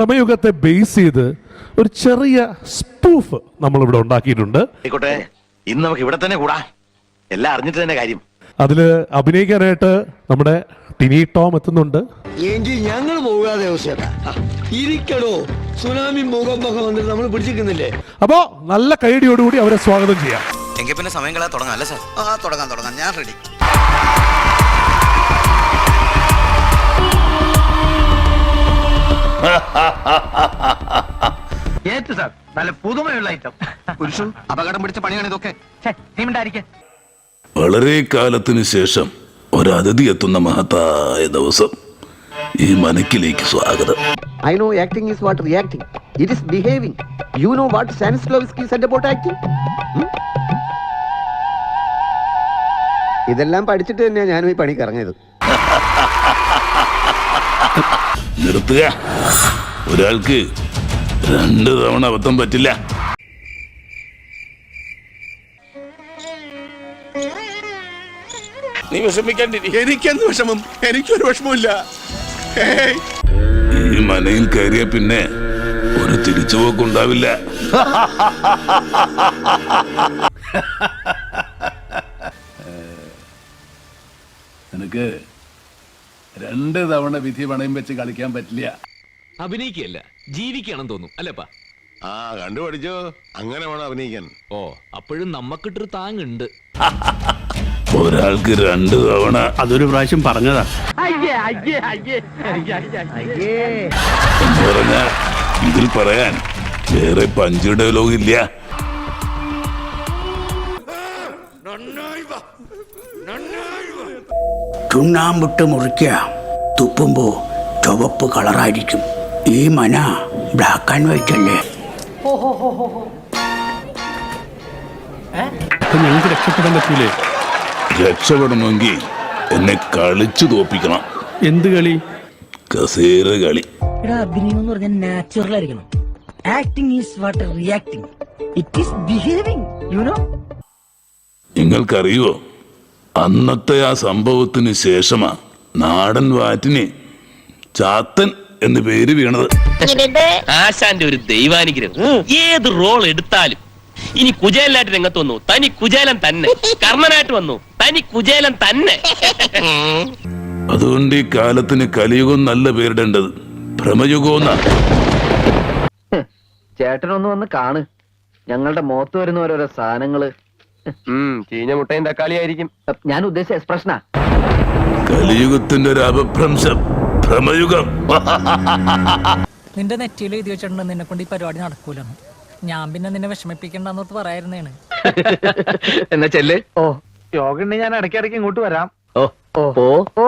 ഭ്രമയുഗത്തെ base ചെയ്ത് ഒരു ചെറിയ സ്പൂഫ് നമ്മൾ ഇവിടെ ഉണ്ടാക്കിയിട്ടുണ്ട്. ആയിക്കോട്ടെ ഇന്ന് നമുക്ക് ഇവിടെ തന്നെ കൂടാ. എല്ലാം അറിഞ്ഞിട്ട് തന്നെ കാര്യം. അതിൽ അഭിനയിക്കാനായിട്ട് നമ്മുടെ ടിനി ടോം എത്തുന്നുണ്ട്. എങ്കിൽ ഞങ്ങൾ പോകാതെ അവസ്ഥ ഇരിക്കടോ. സുനാമി വന്നിട്ട് നമ്മൾ പിടിച്ചിരിക്കുന്നില്ലേ? അപ്പോ നല്ല കൈഡിയോടുകൂടി അവരെ സ്വാഗതം ചെയ്യാം. എങ്കിൽ പിന്നെ സമയം കളയാൻ തുടങ്ങാം അല്ലേ സാർ? ആ തുടങ്ങാം തുടങ്ങാം. ഞാൻ റെഡി ഏറ്റു സാർ? നല്ല പുതുമയുള്ള ഐറ്റം പുരുഷു അപകടം പിടിച്ച പണിയാണ് ഇതൊക്കെ. വളരെ കാലത്തിന് ശേഷം ഒരതിഥി എത്തുന്ന മഹത്തായ ദിവസം. ഈ മനക്കിലേക്ക് സ്വാഗതം. I know acting is what reacting. It is behaving you know what Stanislavski said about acting? Hmm? ഇതെല്ലാം പഠിച്ചിട്ട് തന്നെയാണ് ഞാനും ഈ പണിക്ക് ഇറങ്ങിയത്. നിർത്തുക. ഒരാൾക്ക് രണ്ട് തവണ അബദ്ധം പറ്റില്ല. നീ വിഷമിക്കാണ്ടിരി എനിക്കെന്ത് വിഷമം? എനിക്കൊരു വിഷമമില്ല ഈ മനയിൽ കയറിയ പിന്നെ ഒരു തിരിച്ചുപോക്കുണ്ടാവില്ല. നിനക്ക് രണ്ട് തവണ വിധി പണയം വെച്ച് കളിക്കാൻ പറ്റില്ല. അഭിനയിക്കുകയല്ല ജീവിക്കണം തോന്നും അല്ലേപ്പാ ആ കണ്ടുപഠിച്ചോ അങ്ങനെ വേണം അഭിനയിക്കാൻ. ഓ അപ്പോഴും നമ്മക്കിട്ടൊരു താങ്ങുണ്ട് ഒരാൾക്ക് രണ്ട് തവണ. അതൊരു പ്രാവശ്യം പറഞ്ഞതാ. എന്ന് പറഞ്ഞ ഇതിൽ പറയാൻ വേറെ പഞ്ച് ഡയലോഗ് ഇല്ല. ചുണ്ണാമ്പിട്ട് മുറിക്കുക. തുപ്പുമ്പോ ചുവപ്പ് കളറായിരിക്കും. ഈ മന ബ്ലാക്ക് ആൻഡ് വൈറ്റ് അല്ലേ? അപ്പൊ ഞങ്ങൾക്ക് രക്ഷപ്പെടാൻ പറ്റൂലേ? രക്ഷപ്പെടണമെങ്കിൽ എന്നെ കളിച്ചു തോപ്പിക്കണം. എന്ത് കളി? കസേര കളി. എടാ അഭിനയം എന്ന് പറഞ്ഞാൽ നാച്ചുറൽ ആയിരിക്കണം. Acting is what reacting it is behaving you know നിങ്ങൾക്കറിയോ അന്നത്തെ ആ സംഭവത്തിന് ശേഷമാ നാടൻ വാറ്റിന് ചാത്തൻ എന്ന് പേര് വീണത്. ആശാന്റെ ഒരു ദൈവാനുഗ്രഹം. ഏത് റോൾ എടുത്താലും. ഇനി കുജേലായിട്ട് രംഗത്ത് വന്നു. തനി കുചേലൻ തന്നെ. കർണനായിട്ട് വന്നു. തനി കുചേലൻ തന്നെ. അതുകൊണ്ട് ഈ കാലത്തിന് കലിയുഗം നല്ല പേരിടേണ്ടത് ഭ്രമയുഗം ചേട്ടനൊന്ന് വന്ന് കാണ്. ഞങ്ങളുടെ മുഖത്ത് വരുന്ന ഓരോരോ സാധനങ്ങൾ. ചീഞ്ഞ മുട്ടയും തക്കാളി ആയിരിക്കും ഞാൻ ഉദ്ദേശിച്ച എക്സ്പ്രഷനാ കലിയുഗത്തിന്റെ ഒരു അപഭ്രംശം. ഭ്രമയുഗം. നിന്റെ നെറ്റിയിൽ എഴുതി വെച്ചിട്ടുണ്ട് നിന്നെ കൊണ്ട് ഈ പരിപാടി നടക്കൂലെന്ന്. ഞാൻ പിന്നെ നിന്നെ വിഷമിപ്പിക്കണ്ടെന്നോർത്ത് പറയായിരുന്നേണ്. എന്നാ ചെല്ല്. ഓ യോഗ ഞാൻ ഇടയ്ക്കിടയ്ക്ക് ഇങ്ങോട്ട് വരാം. ഓ ഓ. ഓ.